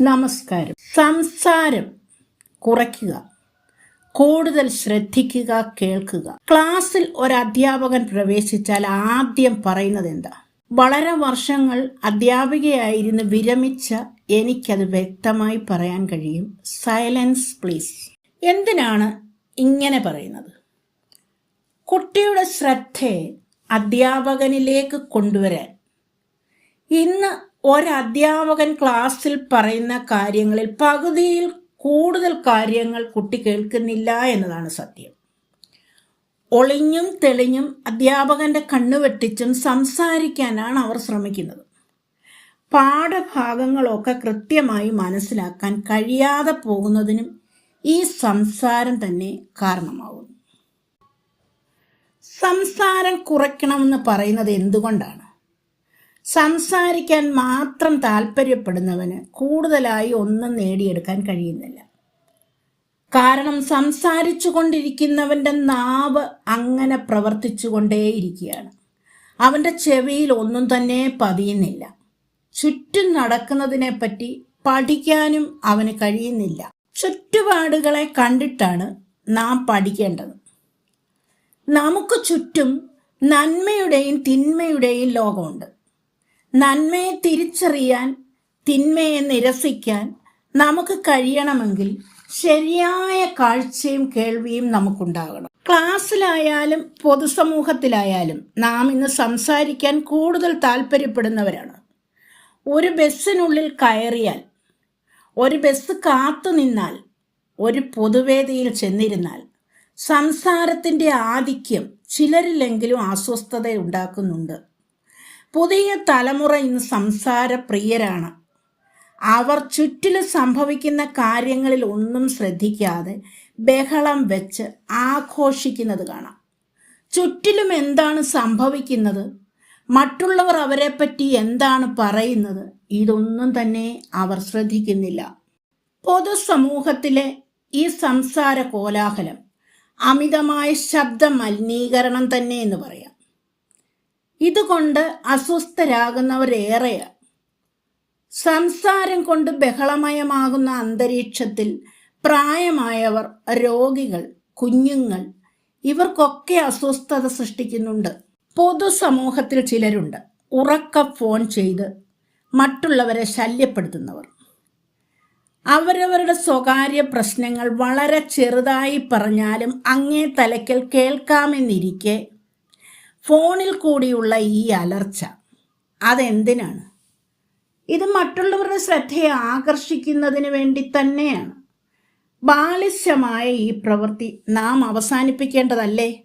നമസ്കാരം. സംസാരം കുറയ്ക്കുക. കൂടുതൽ ശ്രദ്ധിക്കുക കേൾക്കുക. ക്ലാസ്സിൽ ഒരു അധ്യാപകൻ പ്രവേശിച്ചാൽ ആദ്യം പറയുന്നത് എന്താ? വളരെ വർഷങ്ങൾ അധ്യാപികയായിരുന്ന് വിരമിച്ച എനിക്കത് വ്യക്തമായി പറയാൻ കഴിയും. Silence please. എന്തിനാണ് ഇങ്ങനെ പറയുന്നത്? കുട്ടിയുടെ ശ്രദ്ധയെ അധ്യാപകനിലേക്ക് കൊണ്ടുവരാൻ. ഇന്ന് ഒരധ്യാപകൻ ക്ലാസ്സിൽ പറയുന്ന കാര്യങ്ങളിൽ പകുതിയിൽ കൂടുതൽ കാര്യങ്ങൾ കുട്ടി കേൾക്കുന്നില്ല എന്നതാണ് സത്യം. ഒളിഞ്ഞും തെളിഞ്ഞും അധ്യാപകന്റെ കണ്ണു വെട്ടിച്ചും സംസാരിക്കാനാണ് അവർ ശ്രമിക്കുന്നത്. പാഠഭാഗങ്ങളൊക്കെ കൃത്യമായി മനസ്സിലാക്കാൻ കഴിയാതെ പോകുന്നതിനും ഈ സംസാരം തന്നെ കാരണമാകുന്നു സംസാരം കുറയ്ക്കണമെന്ന് പറയുന്നത് എന്തുകൊണ്ടാണ്? സംസാരിക്കാൻ മാത്രം താല്പര്യപ്പെടുന്നവന് കൂടുതലായി ഒന്നും നേടിയെടുക്കാൻ കഴിയുന്നില്ല. കാരണം സംസാരിച്ചു കൊണ്ടിരിക്കുന്നവന്റെ നാവ് അങ്ങനെ പ്രവർത്തിച്ചു കൊണ്ടേയിരിക്കുകയാണ് അവന്റെ ചെവിയിൽ ഒന്നും തന്നെ പതിയുന്നില്ല. ചുറ്റും നടക്കുന്നതിനെപ്പറ്റി പഠിക്കാനും അവന് കഴിയുന്നില്ല. ചുറ്റുപാടുകളെ കണ്ടിട്ടാണ് നാം പഠിക്കേണ്ടത്. നമുക്ക് ചുറ്റും നന്മയുടെയും തിന്മയുടെയും ലോകമുണ്ട്. നന്മയെ തിരിച്ചറിയാൻ തിന്മയെ നിരസിക്കാൻ നമുക്ക് കഴിയണമെങ്കിൽ ശരിയായ കാഴ്ചയും കേൾവിയും നമുക്കുണ്ടാകണം. ക്ലാസ്സിലായാലും പൊതുസമൂഹത്തിലായാലും നാം ഇന്ന് സംസാരിക്കാൻ കൂടുതൽ താല്പര്യപ്പെടുന്നവരാണ്. ഒരു ബസ്സിനുള്ളിൽ കയറിയാൽ ഒരു ബസ് കാത്തു നിന്നാൽ ഒരു പൊതുവേദിയിൽ ചെന്നിരുന്നാൽ സംസാരത്തിന്റെ ആധിക്യം ചിലരിലെങ്കിലും അസ്വസ്ഥത ഉണ്ടാക്കുന്നുണ്ട് പുതിയ തലമുറ ഇന്ന് സംസാരപ്രിയരാണ്. അവർ ചുറ്റിലും സംഭവിക്കുന്ന കാര്യങ്ങളിൽ ഒന്നും ശ്രദ്ധിക്കാതെ ബഹളം വെച്ച് ആഘോഷിക്കുന്നത് കാണാം. ചുറ്റിലും എന്താണ് സംഭവിക്കുന്നത്? മറ്റുള്ളവർ അവരെപ്പറ്റി എന്താണ് പറയുന്നത്? ഇതൊന്നും തന്നെ അവർ ശ്രദ്ധിക്കുന്നില്ല. പൊതുസമൂഹത്തിലെ ഈ സംസാര കോലാഹലം അമിതമായ ശബ്ദ മലിനീകരണം തന്നെ എന്ന് പറയാം. ഇതുകൊണ്ട് അസ്വസ്ഥരാകുന്നവരേറെയാണ്. സംസാരം കൊണ്ട് ബഹളമയമാകുന്ന അന്തരീക്ഷത്തിൽ പ്രായമായവർ രോഗികൾ കുഞ്ഞുങ്ങൾ ഇവർക്കൊക്കെ അസ്വസ്ഥത സൃഷ്ടിക്കുന്നുണ്ട്. പൊതുസമൂഹത്തിൽ ചിലരുണ്ട്. ഉറക്ക ഫോൺ ചെയ്ത് മറ്റുള്ളവരെ ശല്യപ്പെടുത്തുന്നവർ. അവരവരുടെ സ്വകാര്യ പ്രശ്നങ്ങൾ വളരെ ചെറുതായി പറഞ്ഞാലും അങ്ങേ തലയ്ക്കൽ കേൾക്കാമെന്നിരിക്കെ ഫോണിൽ കൂടിയുള്ള ഈ അലർച്ച അതെന്തിനാണ്? ഇത് മറ്റുള്ളവരുടെ ശ്രദ്ധയെ ആകർഷിക്കുന്നതിന് വേണ്ടി തന്നെയാണ്. ബാലിശമായ ഈ പ്രവൃത്തി നാം അവസാനിപ്പിക്കേണ്ടതല്ലേ?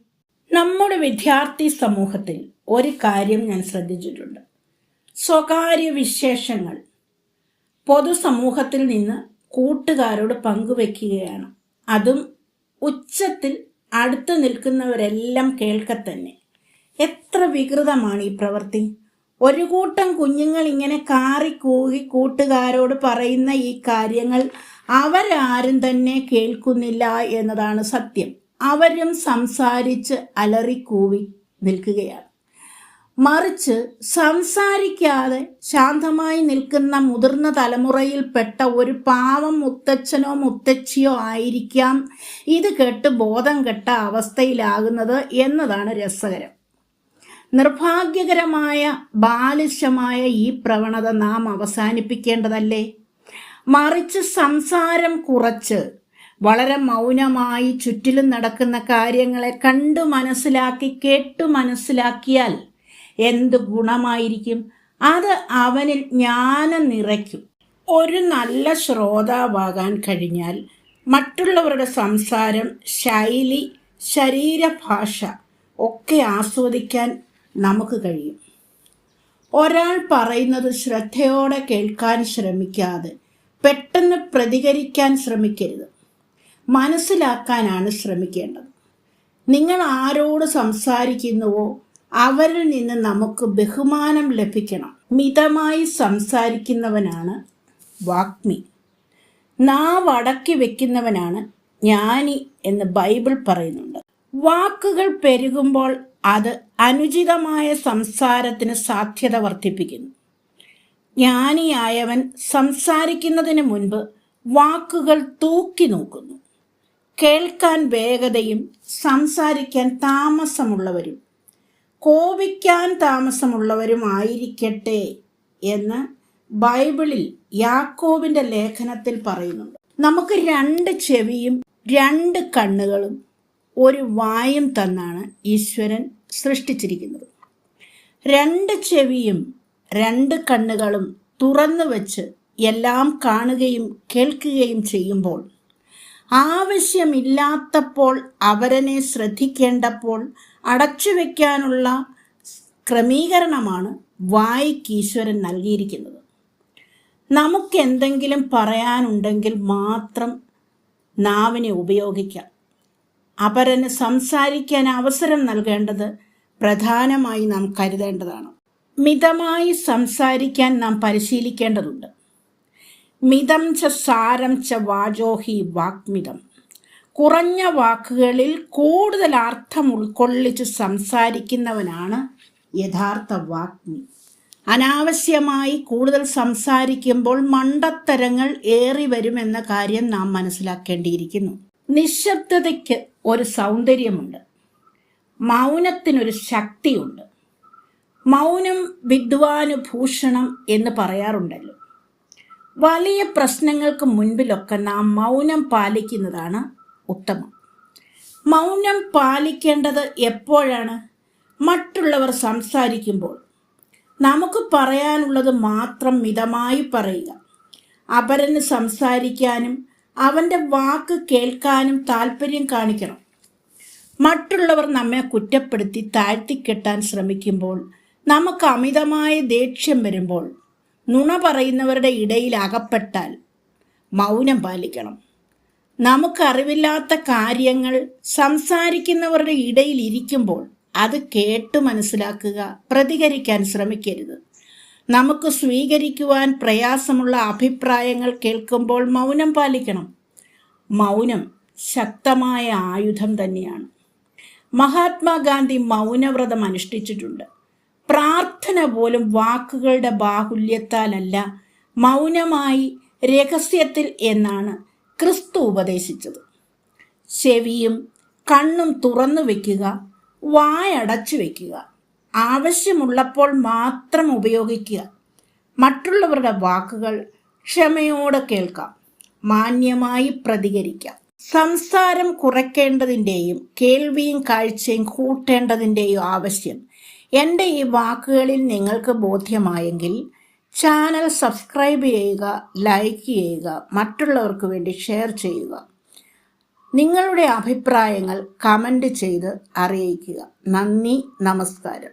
നമ്മുടെ വിദ്യാർത്ഥി സമൂഹത്തിൽ ഒരു കാര്യം ഞാൻ ശ്രദ്ധിച്ചിട്ടുണ്ട്. സ്വകാര്യ വിശേഷങ്ങൾ പൊതുസമൂഹത്തിൽ നിന്ന് കൂട്ടുകാരോട് പങ്കുവെക്കുകയാണ്. അതും ഉച്ചത്തിൽ അടുത്ത് നിൽക്കുന്നവരെല്ലാം കേൾക്കത്തന്നെ. എത്ര വികൃതമാണ് ഈ പ്രവൃത്തി. ഒരു കൂട്ടം കുഞ്ഞുങ്ങൾ ഇങ്ങനെ കാറി കൂകി കൂട്ടുകാരോട് പറയുന്ന ഈ കാര്യങ്ങൾ അവരാരും തന്നെ കേൾക്കുന്നില്ല എന്നതാണ് സത്യം. അവരും സംസാരിച്ച് അലറിക്കൂവി നിൽക്കുകയാണ്. മറിച്ച് സംസാരിക്കാതെ ശാന്തമായി നിൽക്കുന്ന മുതിർന്ന തലമുറയിൽപ്പെട്ട ഒരു പാവം മുത്തച്ഛനോ മുത്തച്ഛിയോ ആയിരിക്കാം. ഇത് കേട്ട് ബോധം കെട്ട അവസ്ഥയിലാകുന്നത് എന്നതാണ് രസകരം. നിർഭാഗ്യകരമായ ബാലിശമായ ഈ പ്രവണത നാം അവസാനിപ്പിക്കേണ്ടതല്ലേ? മറിച്ച് സംസാരം കുറച്ച് വളരെ മൗനമായി ചുറ്റിലും നടക്കുന്ന കാര്യങ്ങളെ കണ്ടു മനസ്സിലാക്കി കേട്ടു മനസ്സിലാക്കിയാൽ എന്ത് ഗുണമായിരിക്കും? അത് അവനിൽ ജ്ഞാനം നിറയ്ക്കും. ഒരു നല്ല ശ്രോതാവാകാൻ കഴിഞ്ഞാൽ മറ്റുള്ളവരുടെ സംസാരം ശൈലി ശരീരഭാഷ ഒക്കെ ആസ്വദിക്കാൻ നമുക്ക് കഴിയും. ഒരാൾ പറയുന്നത് ശ്രദ്ധയോടെ കേൾക്കാൻ ശ്രമിക്കാതെ പെട്ടെന്ന് പ്രതികരിക്കാൻ ശ്രമിക്കരുത്. മനസ്സിലാക്കാനാണ് ശ്രമിക്കേണ്ടത്. നിങ്ങൾ ആരോട് സംസാരിക്കുന്നുവോ അവരിൽ നിന്ന് നമുക്ക് ബഹുമാനം ലഭിക്കണം. മിതമായി സംസാരിക്കുന്നവനാണ് വാഗ്മി. നാവ് അടക്കി വെക്കുന്നവനാണ് ജ്ഞാനി എന്ന് ബൈബിൾ പറയുന്നുണ്ട്. വാക്കുകൾ പെരുകുമ്പോൾ അത് അനുചിതമായ സംസാരത്തിന് സാധ്യത വർദ്ധിപ്പിക്കുന്നു. ജ്ഞാനിയായവൻ സംസാരിക്കുന്നതിന് മുൻപ് വാക്കുകൾ തൂക്കി നോക്കുന്നു. കേൾക്കാൻ വേഗതയും സംസാരിക്കാൻ താമസമുള്ളവരും കോപിക്കാൻ താമസമുള്ളവരും ആയിരിക്കട്ടെ എന്ന് ബൈബിളിൽ യാക്കോബിന്റെ ലേഖനത്തിൽ പറയുന്നുണ്ട്. നമുക്ക് രണ്ട് ചെവിയും രണ്ട് കണ്ണുകളും ഒരു വായും തന്നാണ് ഈശ്വരൻ സൃഷ്ടിച്ചിരിക്കുന്നത്. രണ്ട് ചെവിയും രണ്ട് കണ്ണുകളും തുറന്നു വെച്ച് എല്ലാം കാണുകയും കേൾക്കുകയും ചെയ്യുമ്പോൾ ആവശ്യമില്ലാത്തപ്പോൾ അവരനെ ശ്രദ്ധിക്കേണ്ടപ്പോൾ അടച്ചു വയ്ക്കാനുള്ള ക്രമീകരണമാണ് വായിക്ക് ഈശ്വരൻ നൽകിയിരിക്കുന്നത്. നമുക്കെന്തെങ്കിലും പറയാനുണ്ടെങ്കിൽ മാത്രം നാവിനെ ഉപയോഗിക്കാം. അപരന് സംസാരിക്കാൻ അവസരം നൽകേണ്ടത് പ്രധാനമായി നാം കരുതേണ്ടതാണ്. മിതമായി സംസാരിക്കാൻ നാം പരിശീലിക്കേണ്ടതുണ്ട്. മിതം ച സാരം ച വാജോഹി വാക്മിതം കുറഞ്ഞ വാക്കുകളിൽ കൂടുതൽ അർത്ഥം ഉൾക്കൊള്ളിച്ച് സംസാരിക്കുന്നവനാണ് യഥാർത്ഥ വാഗ്മി. അനാവശ്യമായി കൂടുതൽ സംസാരിക്കുമ്പോൾ മണ്ടത്തരങ്ങൾ ഏറി വരുമെന്ന കാര്യം നാം മനസ്സിലാക്കേണ്ടിയിരിക്കുന്നു. നിശബ്ദതയ്ക്ക് ഒരു സൗന്ദര്യമുണ്ട്. മൗനത്തിനൊരു ശക്തിയുണ്ട്. മൗനം വിദ്വാനുഭൂഷണം എന്ന് പറയാറുണ്ടല്ലോ. വലിയ പ്രശ്നങ്ങൾക്ക് മുൻപിലൊക്കെ നാം മൗനം പാലിക്കുന്നതാണ് ഉത്തമം. മൗനം പാലിക്കേണ്ടത് എപ്പോഴാണ്? മറ്റുള്ളവർ സംസാരിക്കുമ്പോൾ. നമുക്ക് പറയാനുള്ളത് മാത്രം മിതമായി പറയുക. അപരന് സംസാരിക്കാനും അവന്റെ വാക്ക് കേൾക്കാനും താല്പര്യം കാണിക്കണം. മറ്റുള്ളവർ നമ്മെ കുറ്റപ്പെടുത്തി താഴ്ത്തിക്കെട്ടാൻ ശ്രമിക്കുമ്പോൾ നമുക്ക് അമിതമായ ദേഷ്യം വരുമ്പോൾ നുണ പറയുന്നവരുടെ ഇടയിൽ അകപ്പെട്ടാൽ മൗനം പാലിക്കണം. നമുക്കറിവില്ലാത്ത കാര്യങ്ങൾ സംസാരിക്കുന്നവരുടെ ഇടയിൽ ഇരിക്കുമ്പോൾ അത് കേട്ട് മനസ്സിലാക്കുക പ്രതികരിക്കാൻ ശ്രമിക്കരുത്. നമുക്ക് സ്വീകരിക്കുവാൻ പ്രയാസമുള്ള അഭിപ്രായങ്ങൾ കേൾക്കുമ്പോൾ മൗനം പാലിക്കണം. മൗനം ശക്തമായ ആയുധം തന്നെയാണ്. മഹാത്മാഗാന്ധി മൗനവ്രതം അനുഷ്ഠിച്ചിട്ടുണ്ട്. പ്രാർത്ഥന പോലും വാക്കുകളുടെ ബാഹുല്യത്താലല്ല മൗനമായി രഹസ്യത്തിൽ എന്നാണ് ക്രിസ്തു ഉപദേശിച്ചത്. ചെവിയും കണ്ണും തുറന്നു വയ്ക്കുക വായടച്ചു വയ്ക്കുക ആവശ്യമുള്ളപ്പോൾ മാത്രം ഉപയോഗിക്കുക. മറ്റുള്ളവരുടെ വാക്കുകൾ ക്ഷമയോടെ കേൾക്കാം. മാന്യമായി പ്രതികരിക്കാം. സംസാരം കുറയ്ക്കേണ്ടതിന്റെയും കേൾവിയും കാഴ്ചയും കൂട്ടേണ്ടതിന്റെയും ആവശ്യം. എന്റെ ഈ വാക്കുകളിൽ നിങ്ങൾക്ക് ബോധ്യമായെങ്കിൽ ചാനൽ സബ്സ്ക്രൈബ് ചെയ്യുക ലൈക്ക് ചെയ്യുക മറ്റുള്ളവർക്ക് വേണ്ടി ഷെയർ ചെയ്യുക. നിങ്ങളുടെ അഭിപ്രായങ്ങൾ കമന്റ് ചെയ്ത് അറിയിക്കുക. നന്ദി നമസ്കാരം.